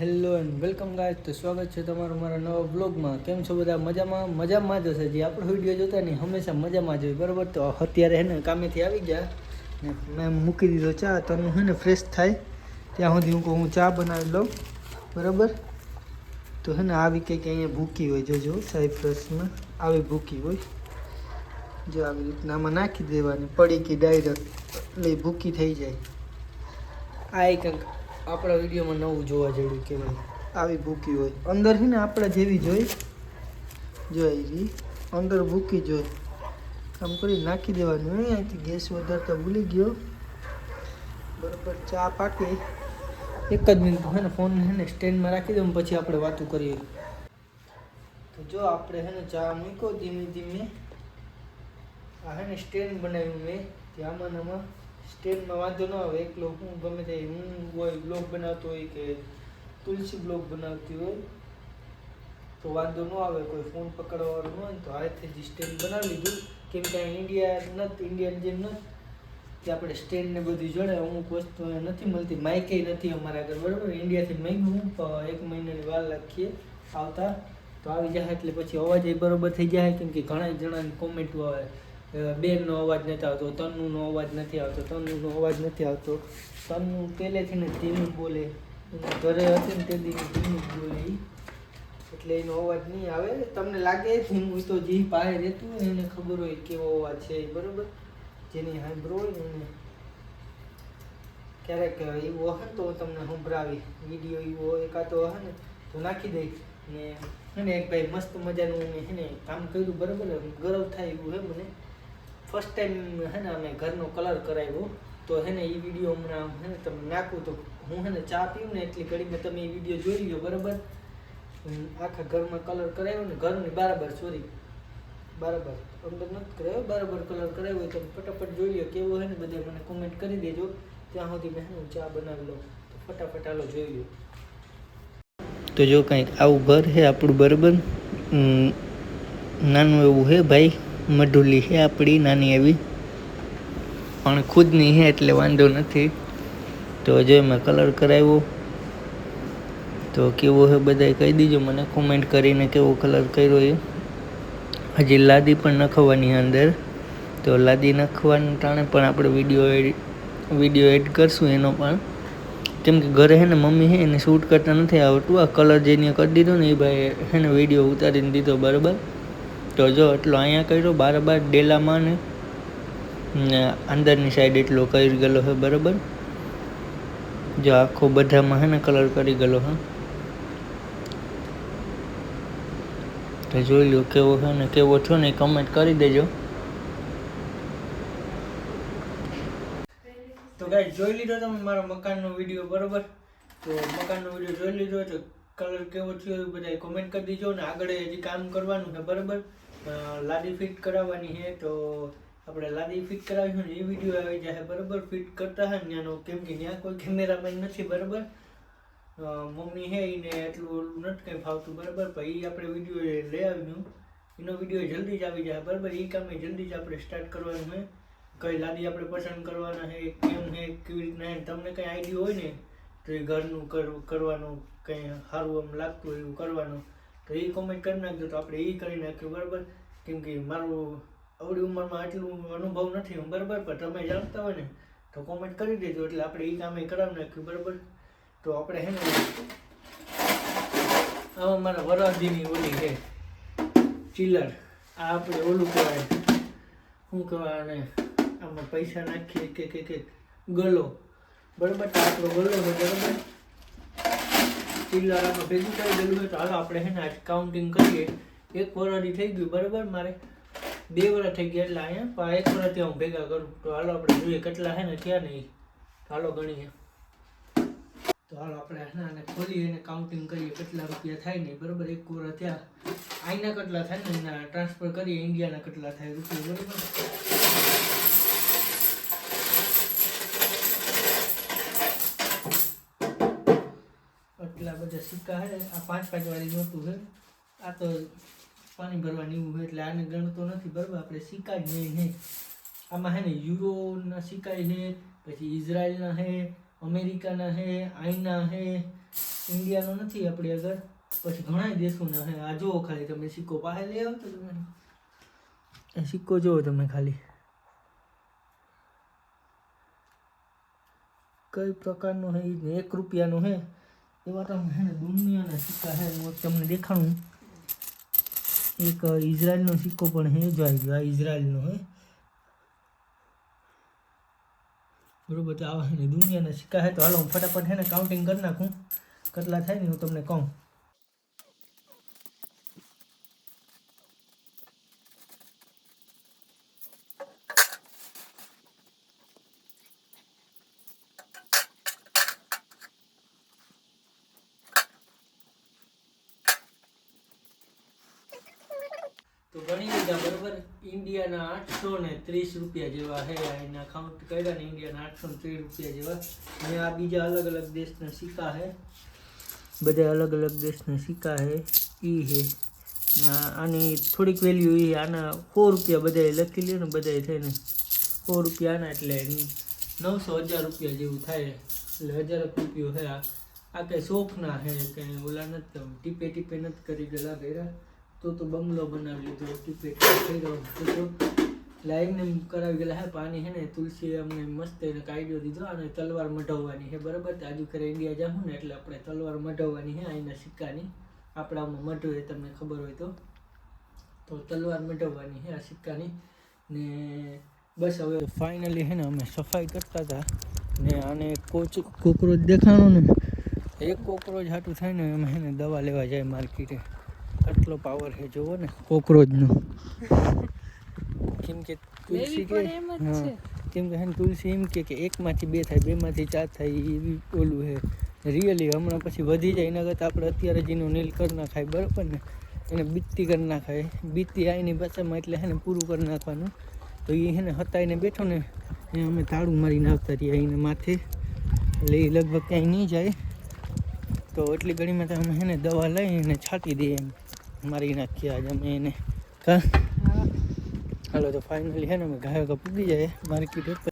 Hello and welcome ગાય તો સ્વાગત છે તમારું મારા નવા બ્લોગમાં કેમ છો બધા? મજામાં? મજામાં જ હશે. જે આપણો વીડિયો જોતા ને હંમેશા મજામાં જ હોય, બરાબર? તો અત્યારે હે ને કામેથી આવી ગયા ને મેં મૂકી દીધો ચા, તો હું હે ને ફ્રેશ થાય. ત્યાં સુધી હું કહું, હું ચા બનાવી લઉં, બરાબર? તો હે ને આવી કંઈક અહીંયા ભૂકી હોય જોજો સાઈપ્રસમાં આવી ભૂકી હોય. જો આવી રીતના આમાં નાખી દેવાની, પડી કે ડાયરેક્ટ એટલે ભૂકી થઈ જાય. આ એક આપણા વિડીયોમાં નવું જોવા જેવું કહેવાય. આવી ભૂકી હોય. અંદર છે ને આપણે જેવી જોઈ જોઈ અંદર ભૂકી જોઈ આમ કરી નાખી દેવાનું. અહીંયાથી ગેસ વધારતા ભૂલી ગયો. બરોબર, ચા પાકી. એક જ મિનિટ હે ને, ફોન હે ને, સ્ટેન્ડમાં રાખી દઉં પછી આપણે વાતો કરીએ. તો જો આપણે હે ને ચા મૂક્યો ધીમે ધીમે. આ હે ને સ્ટેન્ડ બનાવ્યું મેં ત્યાં આમાં સ્ટેન્ડમાં વાંધો ન આવે. એકલો હું ગમે તે હું હોય બ્લોગ બનાવતો હોય કે તુલસી બ્લોગ બનાવતી હોય, તો વાંધો ન આવે. કોઈ ફોન પકડવાનું હોય તો હાથે જ સ્ટેન્ડ બનાવી લીધું. કેમ કે ઇન્ડિયા નથી ઇન્ડિયન જેમ નથી, કે આપણે સ્ટેન્ડ ને બધું જોડે અમુક વસ્તુ નથી મળતી. માઇકે નથી અમારા આગળ બરાબર? ઇન્ડિયાથી માંગ્યું એક મહિનાની વાર લખીએ આવતા. તો આવી જાય એટલે પછી અવાજ એ બરોબર થઈ જાય, કેમ કે ઘણા જણાની કોમેન્ટો આવે બેનનો અવાજ નથી આવતો, તન્નુનો અવાજ નથી આવતો, તન્નુનો અવાજ નથી આવતો. તન્નુ પહેલેથી ને ધીમી બોલે. ઘરે હતી ને તે દી ધીમી બોલે. એટલે એનો અવાજ નહીં આવે. તમને લાગે ધીમું તો જે પાસે રહેતું હોય એને ખબર હોય કેવો અવાજ છે બરોબર? જેની સાંભળો હોય એને. ક્યારેક એવું ને તો હું તમને સંભળાવી વીડિયો એવો એકાદો હશે ને, તો નાખી દઈશ. ને અને એક ભાઈ મસ્ત મજાનું મેં હે કામ કર્યું, બરાબર? ગર્વ થાય એવું હે મને. ફર્સ્ટ ટાઈમ હે ને અમે ઘરનો કલર કરાવ્યો, તો હે ને એ વીડિયો હમણાં હે ને તમે નાખું તો હું હે ને ચા પીવું ને એટલી ઘડીમાં તમે એ વીડિયો જોઈ લો બરાબર? આખા ઘરમાં કલર કરાવ્યો ને ઘરની બરાબર સોરી બરાબર. અંદર નથી કરાવ્યો, બરાબર કલર કરાવ્યો હોય તમે ફટાફટ જોઈ લો કેવો હોય ને બધા મને કોમેન્ટ કરી દેજો. ત્યાં સુધી મેં હું ચા બનાવી લઉં. તો ફટાફટ હાલો જોઈ લો તો જો કંઈક આવું ઘર છે આપણું બરાબર? નાનું એવું છે ભાઈ? મઢુલી છે આપણી, નાની એવી. પણ ખુદની છે એટલે વાંધો નથી. તો જો મેં કલર કરાવ્યો, તો કેવો છે બધાય કહી દીજો મને કોમેન્ટ કરીને કેવો કલર કર્યો એ. હજી લાદી પણ નખવાની અંદર. તો લાદી નખવાનું ટાણે પણ આપણે વીડિયો એડિટ વીડિયો એડ કરશું એનો પણ. કેમ કે ઘરે હે ને મમ્મી હે, એને શૂટ કરતા નથી આવડતું. આ કલર જેને કરી દીધો ને એ ભાઈ હે ને વીડિયો ઉતારીને દીધો બરાબર. તો જો એટલો અહીંયા કર્યો, બાર બાર ડેલામાં ને ને અંદરની સાઈડ એટલો કરી ગયેલો છે, બરાબર? જો આખો બધામાં હે ને કલર કરી ગયેલો હે. તો જોઈ લો કેવો છે ને, કેવો છો ને કમેન્ટ કરી દેજો. તો ગાઈ જોઈ લીધો તમે મારો મકાનનો વીડિયો બરોબર? તો મકાનનો વીડિયો જોઈ લીધો, તો કલર કેવો થયો એ બધા કોમેન્ટ કરી દેજો ને આગળ હજી કામ કરવાનું છે, બરોબર? લાદી ફિટ કરાવવાની છે, તો આપણે લાદી ફિટ કરાવીશું ને એ વીડિયો આવી જાય બરાબર ફિટ કરતા હોય ત્યાંનો કેમ કે ત્યાં કોઈ કેમેરામેન નથી, બરાબર? મમ્મી છે, એને એટલું ઓલું નથી કંઈ ફાવતું, બરાબર? પણ એ આપણે વીડિયો લઈ આવ્યું એનો વીડિયો જલ્દી જ આવી જાય, બરાબર? એ કામે જલ્દી જ આપણે સ્ટાર્ટ કરવાનું છે. કઈ લાદી આપણે પસંદ કરવાના છે, કેમ છે, કેવી રીતના તમને કંઈ આઈડિયા હોય ને, તો એ ઘરનું કર- કરવાનું કંઈ સારું આમ લાગતું હોય એવું કરવાનું, તો એ કોમેન્ટ કરી નાખજો. તો આપણે એ કરી નાખ્યું બરાબર? કેમ કે મારું આવડી ઉંમરમાં આટલું અનુભવ નથી બરાબર? પણ તમે જાણતા હોય ને, તો કોમેન્ટ કરી દેજો. એટલે આપણે એ કામે કરાવી નાખ્યું, બરાબર? તો આપણે હે ને આમાં મારા વરાજીની ઓલી છે ચિલ્લર આ આપણે ઓલું કહેવાય, શું કહેવાય અને આમાં પૈસા નાખીએ કે કે કે, ગલો. બરાબર? તો આપણો ગલો છે, બરાબર? ચિલ્લર આમાં ભેગું કરી દેલું હોય તો હાલો આપણે હે ને આજ કાઉન્ટિંગ કરીએ. એક વરાડી થઈ ગયું, બરાબર? મારે બે વરા થઈ ગયા એટલે અહીંયા, પણ એક વરા ત્યાં હું ભેગા કરું. તો હાલો આપણે જોઈએ કેટલા છે ને, થયા નહીં હાલો ગણીએ. તો હાલો આપણે આને ખોલીએ અને કાઉન્ટિંગ કરીએ કેટલા રૂપિયા થાય ને બરાબર? એક કોરા ત્યાં. અહીંના કેટલા થાય ને, એના ટ્રાન્સફર કરીએ, ઇન્ડિયાના કેટલા થાય રૂપિયા, બરોબર? એટલા બધા સિક્કા હે આ પાંચ પાંચ વાળી નોટું છે. આ તો પાણી ભરવાની એવું હોય એટલે આને ગણતો નથી, બરાબર? આપણે સિક્કા જ નહીં. હે આમાં હે ને યુરોના સિક્કા છે પછી ઇઝરાયલના હે, અમેરિકાના હે, આઈના હે, ઇન્ડિયાનો નથી આપણી આગળ. પછી ઘણા દેશોના હે. આ જુઓ ખાલી, તમે સિક્કો પાસે લઈ આવો તો તમે સિક્કો જુઓ તમે ખાલી. કઈ પ્રકારનો હે એક રૂપિયાનો હે. એવા તમે હે ને દુનિયાના સિક્કા હે, હું તમને દેખાડું. એક ઇઝરાયલનો સિક્કો પણ હે, જો આવી ગયો આ ઇઝરાયલનો હે. બરોબર, તો આવા ને દુનિયાના સિક્કા હે. તો હાલો, હું ફટાફટ હે ને કાઉન્ટિંગ કરી નાખું. કેટલા થાય ને હું તમને કહું. તો ગણી લીધા, બરોબર? ઇન્ડિયાના આઠસો ને ત્રીસ રૂપિયા જેવા હે એના કાઉન્ટ કર્યા ને, ઇન્ડિયાના આઠસો ને ત્રીસ રૂપિયા જેવા. અને આ બીજા અલગ અલગ દેશના સિક્કા હે. બધા અલગ અલગ દેશના સિક્કા હે એ હે. આની થોડીક વેલ્યુ એ આના સો રૂપિયા બધાએ લખી લે ને, બધાએ થઈને સો રૂપિયા આના, એટલે નવસો હજાર રૂપિયા જેવું થાય. એટલે હજાર રૂપિયો હે આ. આ કંઈ શોખના હે, કંઈ ઓલા નથી ટીપે ટીપે નથી કરી ગયેલા કર્યા તો તો બંગલો બનાવી લીધો ટીપે ટીપે કર્યો તો તો લાઈન કરાવી ગયેલા હે, પાણી હે ને, તુલસી અમને મસ્ત એને કાઢ્યો દીધો અને તલવાર મઢવવાની હે, બરાબર? આજુ કરે ઇન્ડિયા જાઉં ને, એટલે આપણે તલવાર મઢવવાની હે અહીંના સિક્કાની. આપણામાં મઢવે તમને ખબર હોય તો. તો તલવાર મઢવવાની હે આ સિક્કાની. ને બસ હવે ફાઇનલી હે ને, અમે સફાઈ કરતા હતા. ને આને કોચ, કોકરોચ દેખાણો ને? એક કોકરોચ હાટું થાય ને, અમે હે દવા લેવા જાય માર્કેટે. આટલો પાવર છે જુઓ ને કોકરોચનો. કેમ કે તુલસી કે કેમ કે તુલસી એમ કે કે એકમાંથી બે થાય બેમાંથી ચાર થાય એવી ઓલું છે. રિયલી હમણાં પછી વધી જાય એના કરતાં આપણે અત્યારે જેનું નીલ કરી નાખાય બરાબર ને? એને બીતી કરી નાખાય. બીતી આવીની પાછામાં એટલે એને પૂરું કરી નાખવાનું. તો એ હે ને હતાઈને બેઠો ને એ અમે તાળું મારીને આવતા રહ્યા એને માથે. એટલે એ લગભગ ક્યાંય નહીં જાય. તો એટલી ઘડીમાં તો અમે હે ને દવા લઈને છાંટી દઈએ એમ. મારી નાખીએ આજે અમે એને. કા? હાલો તો ફાઇનલી હે ને અમે ઘાય પૂગી જાય. માર્કેટ